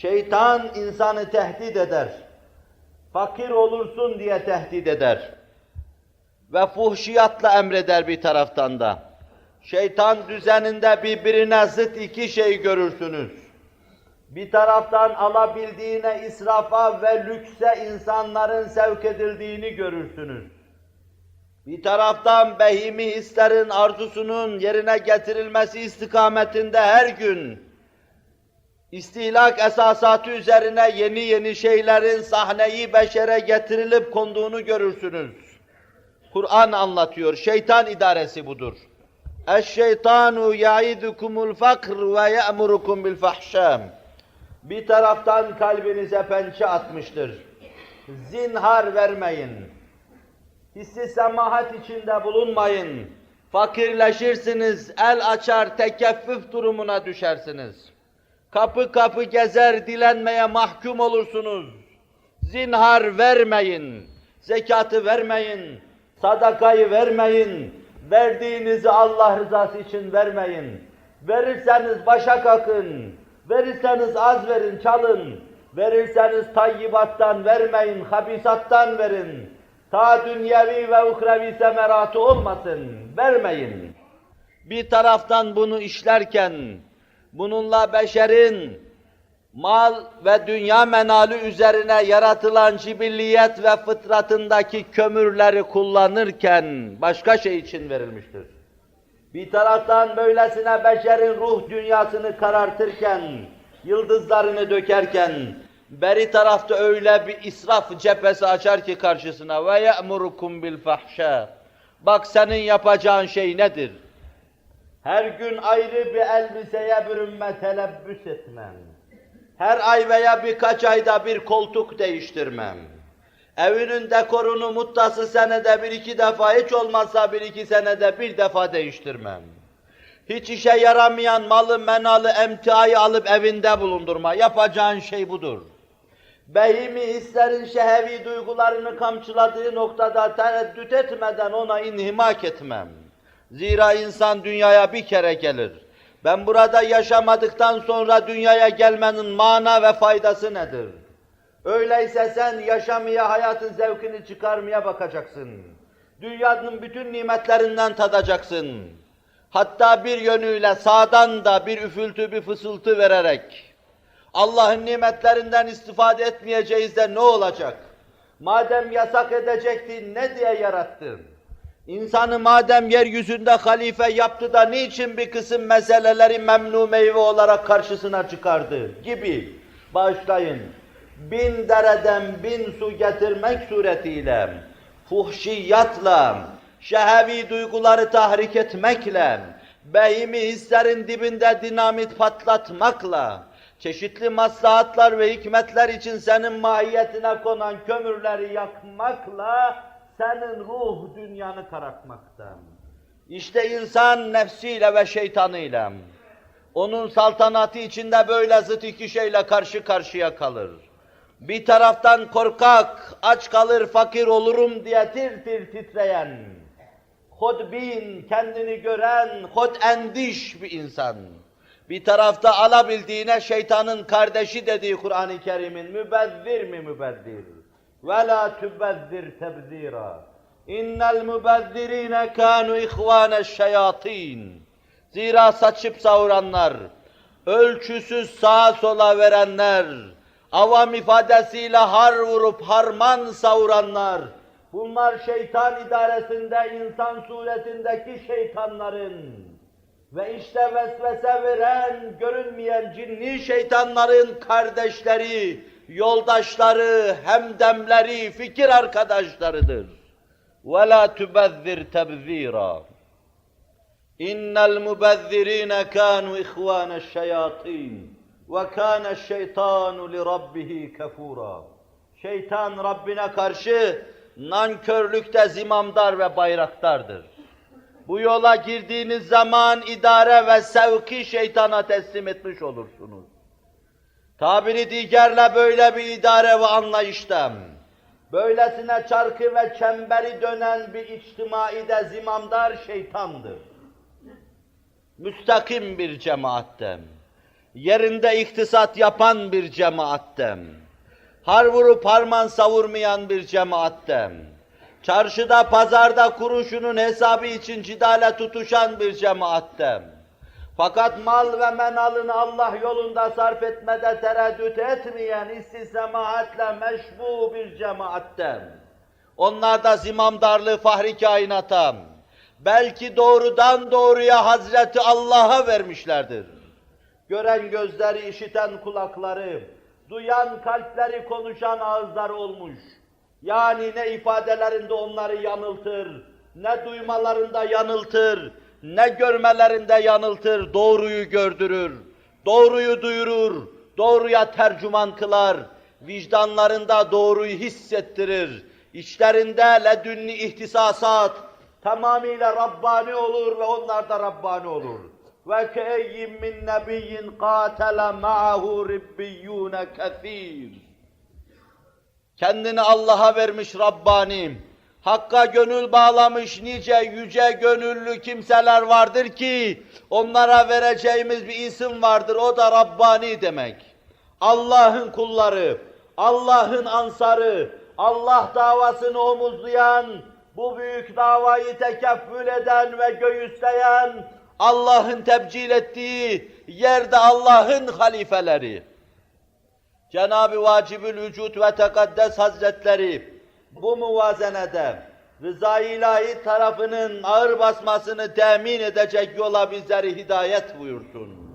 Şeytan insanı tehdit eder. Fakir olursun diye tehdit eder. Ve fuhşiyatla emreder bir taraftan da. Şeytan düzeninde birbirine zıt iki şey görürsünüz. Bir taraftan alabildiğine israfa ve lükse insanların sevk edildiğini görürsünüz. Bir taraftan behimi hislerin arzusunun yerine getirilmesi istikametinde her gün istihlak esasatı üzerine yeni yeni şeylerin sahneyi beşere getirilip konduğunu görürsünüz. Kur'an anlatıyor, şeytan idaresi budur. Eşşeytanu yaidukumul fakr ve ya'murukum bil fahşam. Bir taraftan kalbinize pençe atmıştır. Zinhar vermeyin. Hissi semahat içinde bulunmayın. Fakirleşirsiniz, el açar, tekeffüf durumuna düşersiniz. Kapı kapı gezer, dilenmeye mahkum olursunuz. Zinhar vermeyin, zekatı vermeyin, sadakayı vermeyin, verdiğinizi Allah rızası için vermeyin. Verirseniz başa kakın, verirseniz az verin, çalın. Verirseniz tayyibattan vermeyin, habisattan verin. Ta dünyevi ve uhrevi semeratı olmasın, vermeyin. Bir taraftan bunu işlerken, bununla beşerin mal ve dünya menalı üzerine yaratılan cibilliyet ve fıtratındaki kömürleri kullanırken başka şey için verilmiştir. Bir taraftan böylesine beşerin ruh dünyasını karartırken, yıldızlarını dökerken, beri tarafta öyle bir israf cephesi açar ki karşısına ve ya'murukum bil fahşa. Bak senin yapacağın şey nedir? Her gün ayrı bir elbiseye bürünme, telebbüs etmem. Her ay veya birkaç ayda bir koltuk değiştirmem. Evinin dekorunu muttası senede bir iki defa, hiç olmazsa bir iki senede bir defa değiştirmem. Hiç işe yaramayan malı, menalı, emtiayı alıp evinde bulundurma. Yapacağın şey budur. Behimi hislerin şehevi duygularını kamçıladığı noktada tereddüt etmeden ona inhimak etmem. Zira insan dünyaya bir kere gelir. Ben burada yaşamadıktan sonra dünyaya gelmenin mana ve faydası nedir? Öyleyse sen yaşamaya, hayatın zevkini çıkarmaya bakacaksın. Dünyanın bütün nimetlerinden tadacaksın. Hatta bir yönüyle sağdan da bir üfültü, bir fısıltı vererek Allah'ın nimetlerinden istifade etmeyeceğiz de ne olacak? Madem yasak edecektin ne diye yarattın? İnsanı madem yeryüzünde halife yaptı da niçin bir kısım meseleleri memnu meyve olarak karşısına çıkardı gibi bağışlayın. Bin dereden bin su getirmek suretiyle, fuhşiyatla, şehevi duyguları tahrik etmekle, behimi hislerin dibinde dinamit patlatmakla, çeşitli maslahatlar ve hikmetler için senin mahiyetine konan kömürleri yakmakla, senin ruh dünyanı karartmakta. İşte insan nefsiyle ve şeytanıyla, onun saltanatı içinde böyle zıt iki şeyle karşı karşıya kalır. Bir taraftan korkak, aç kalır, fakir olurum diye tir tir titreyen, hodbin, kendini gören, hod endiş bir insan. Bir tarafta alabildiğine şeytanın kardeşi dediği Kur'an-ı Kerim'in mübezzir mi mübezzir? ve la tubezzir tebzira. İnnel mubezzirine kanu ihvane şeyatin. Zira saçıp savuranlar, ölçüsüz sağa sola verenler, avam ifadesiyle har vurup harman savuranlar, bunlar şeytan idaresinde, insan suretindeki şeytanların ve işte vesvese veren, görünmeyen cinni şeytanların kardeşleri, yoldaşları, hemdemleri, fikir arkadaşlarıdır. وَلَا تُبَذِّرْ تَبْذِيرًا اِنَّ الْمُبَذِّر۪ينَ كَانُوا اِخْوَانَ الشَّيَاطِينَ وَكَانَ الشَّيْطَانُ لِرَبِّهِ كَفُورًا Şeytan Rabbine karşı nankörlükte zimamdar ve bayraktardır. Bu yola girdiğiniz zaman idare ve sevki şeytana teslim etmiş olursunuz. Tabiri diğerle böyle bir idare ve anlayışta, böylesine çarkı ve çemberi dönen bir içtimaide zimamdar şeytandır. Müstakim bir cemaatten. yerinde iktisat yapan bir cemaattem. Har vurup harman savurmayan bir cemaattem. Çarşıda, pazarda kuruşunun hesabı için cidale tutuşan bir cemaattem. Fakat mal ve menalını Allah yolunda sarf etmede tereddüt etmeyen istisemahatle meşbu bir cemaattem. Onlar da zimamdarlığı fahri kainata, belki doğrudan doğruya Hazreti Allah'a vermişlerdir. Gören gözleri, işiten kulakları, duyan kalpleri, konuşan ağızları olmuş. Yani ne ifadelerinde onları yanıltır, ne duymalarında yanıltır, ne görmelerinde yanıltır, doğruyu gördürür, doğruyu duyurur, doğruya tercüman kılar, vicdanlarında doğruyu hissettirir, içlerinde ledünni ihtisasat tamamıyla Rabbani olur ve onlar da Rabbani olur. Ve keyyim min nebiyyin qatele ma'ahu ribbiyyune kethir. Kendini Allah'a vermiş Rabbani, Hakka gönül bağlamış nice yüce gönüllü kimseler vardır ki, onlara vereceğimiz bir isim vardır, o da Rabbani demek. Allah'ın kulları, Allah'ın ansarı, Allah davasını omuzlayan, bu büyük davayı tekeffül eden ve göğüsleyen, Allah'ın tebcil ettiği yerde Allah'ın halifeleri. Cenab-ı Vacibül Vücut ve Tekaddes Hazretleri bu muvazenede rıza ilahi tarafının ağır basmasını temin edecek yola bizleri hidayet buyursun.